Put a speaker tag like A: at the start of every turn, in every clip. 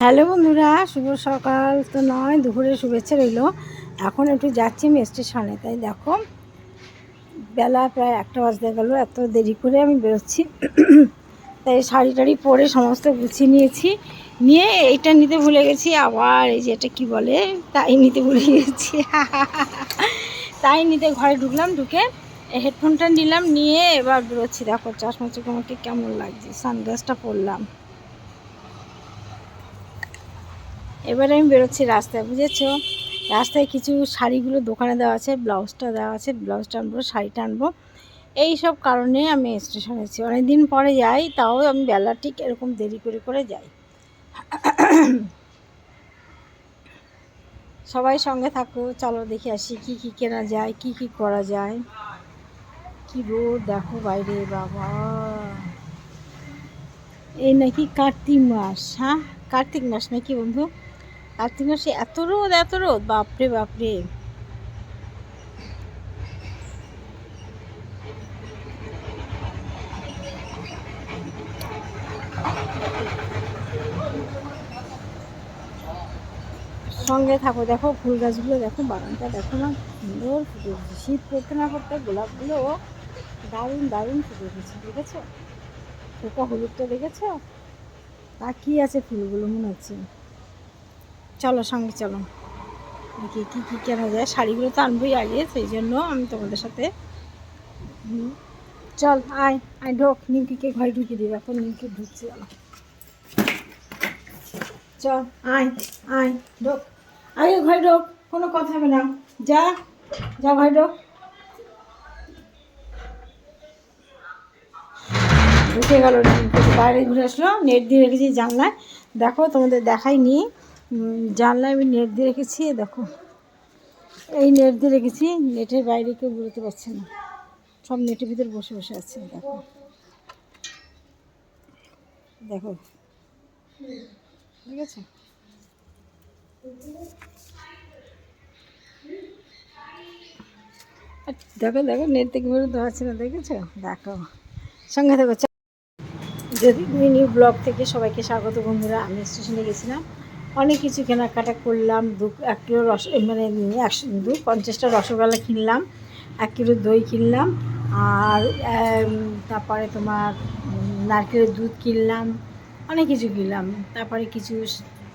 A: Hello বন্ধুরা, শুভ সকাল। তো নয়, দুপুরে শুভেচ্ছা রইল। এখন একটু যাচ্ছি আমি স্টেশনে। তাই দেখো, বেলা প্রায় একটা বাজতে গেল, এত দেরি করে আমি বেরোচ্ছি। তাই শাড়ি টাড়ি পরে সমস্ত গুছিয়ে নিয়েছি। নিয়ে এইটা নিতে ভুলে গেছি, আবার এই যে এটা কী বলে? তাই নিতে ভুলে গেছি। তাই নিতে ঘরে ঢুকলাম, ঢুকে হেডফোনটা নিলাম, নিয়ে এবার বেরোচ্ছি। দেখো চশমা চোখে কেমন লাগছে সানগ্লাসটা পরলাম। এবারে আমি বেরোচ্ছি রাস্তায়, বুঝেছ? রাস্তায় কিছু শাড়িগুলো দোকানে দেওয়া আছে, ব্লাউজটা দেওয়া আছে ব্লাউজটা আনব শাড়িটা আনব এই সব কারণে আমি স্টেশনে আছি। অনেকদিন পরে যাই, তাও আমি বেলা ঠিক এরকম দেরি করে করে যাই। সবাই সঙ্গে থাকো, চলো দেখে আসি কি কি কেনা যায়, কি কি করা যায়। কি রোদ, দেখো বাইরে, বাবা। এই নাকি কার্তিক মাস হ্যাঁ? কার্তিক মাস নাকি বন্ধু? কার্তিক মাসে এত রোদ এত রোদ, বাপরে বাপরে। সঙ্গে থাকো, দেখো ফুল গাছগুলো, দেখো বাগানটা, দেখো না, সুন্দর ফুটে উঠেছে। শীত পড়তে না পড়তে গোলাপগুলো দারুণ দারুণ ফুটে উঠেছে, দেখেছ? ওটা হলুদটা দেখেছ? তাকিয়ে আছে ফুলগুলো, মনে হচ্ছে? চলো, সঙ্গে চলো। দেখি কী কী কেনা যায়। শাড়িগুলো তো আনবোই আগে, সেই জন্য আমি তোমাদের সাথে। চল, আয় আয়, ঢোক। নিমকিকে ঘরে ঢুকিয়ে দিই এখন নিমকি ঢুকছে, চলো। চল, আয় আয়, ঢোক। আগে ঘরে ঢোক, কোনো কথা হবে না। যা যা ঘরে ঢোক। ঢুকে গেল বাইরে ঘুরে আসলো, নেট দিয়ে রেখেছি জানলায়। দেখো, তোমাদের দেখাইনি। জানলায় আমি নেট দিয়ে রেখেছি দেখো। এই নেট দিয়ে রেখেছি, নেটের বাইরে কেউ বেরোতে পারছে না। সব নেটের ভিতরে বসে বসে আছে, দেখো। দেখো। ঠিক আছে? দেখো দেখো, নেট থেকে বেরোতে পারছে না, দেখেছ? দেখো। সঙ্গে দেখো যদি মিনি ব্লগ থেকে সবাইকে স্বাগত বন্ধুরা, আমি স্টেশনে গেছিলাম। অনেক কিছু কেনাকাটা করলাম, দু, এক কিলো রস মানে একশো, দু পঞ্চাশটা রসগোল্লা কিনলাম, এক কিলো দই কিনলাম, আর তারপরে তোমার নারকেলের দুধ কিনলাম, অনেক কিছু কিনলাম। তারপরে কিছু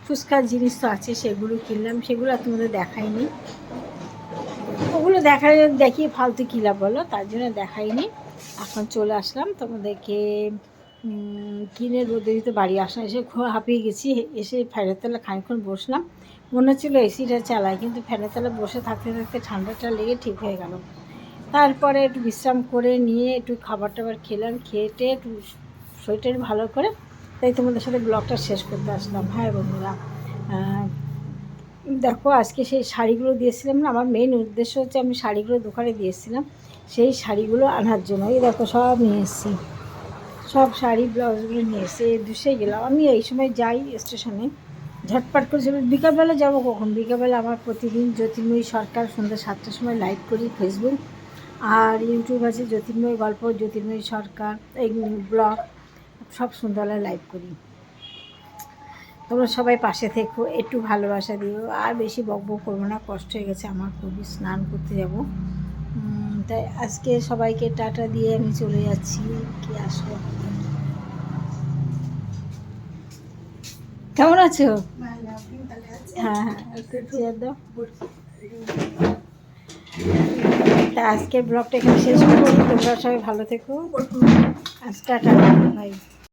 A: ফুচকার জিনিস তো আছে, সেগুলো কিনলাম, সেগুলো আর তোমাদের দেখাইনি। ওগুলো দেখা দেখিয়ে ফালতু কিলা বলো, তার জন্য দেখাইনি। এখন চলে আসলাম তোমাদেরকে কিনে রোদে দিতে বাড়ি আসলাম এসে হাঁপিয়ে গেছি, এসে ফ্যানের তলা খানিক্ষণ বসলাম। মনে হচ্ছিল এসিটা চালায় কিন্তু ফ্যানের তলা বসে থাকতে থাকতে ঠান্ডাটা লেগে ঠিক হয়ে গেল। তারপরে একটু বিশ্রাম করে নিয়ে একটু খাবার টাবার খেলাম খেয়েটে একটু শরীরটা ভালো করে। তাই তোমাদের সাথে ব্লগটা শেষ করতে আসলাম। হ্যাঁ বন্ধুরা দেখো, আজকে সেই শাড়িগুলো দিয়েছিলাম না, আমার মেন উদ্দেশ্য হচ্ছে আমি শাড়িগুলো দোকানে দিয়েছিলাম। সেই শাড়িগুলো আনার জন্য। এই দেখো, সব নিয়ে এসেছি। সব শাড়ি ব্লাউজগুলো নিয়ে এসে দুষে গেলাম। আমি এই সময় যাই স্টেশনে ঝটপট করে চলে বিকালবেলা যাব কখন? বিকালবেলা আমার প্রতিদিন জ্যোতির্ময়ী সরকার সন্ধ্যা সাতটার সময় লাইভ করি ফেসবুক আর ইউটিউব আছে, জ্যোতির্ময়ী গল্প, জ্যোতির্ময়ী সরকার, এই ব্লগ সব সন্ধ্যাবেলায় লাইভ করি। তোমরা সবাই পাশে থেকো, একটু ভালোবাসা দিও। আর বেশি বক বক করব না, কষ্ট হয়ে গেছে, আমার খুবই স্নান করতে যাব। তাই আজকে সবাইকে টাটা দিয়ে আমি চলে যাচ্ছি, কি আসব কেমন আছো? হ্যাঁ হ্যাঁ তা আজকের ব্লগটা এখানে শেষ করছি তোমরা সবাই ভালো থেকো। আজ টাটা, বাই।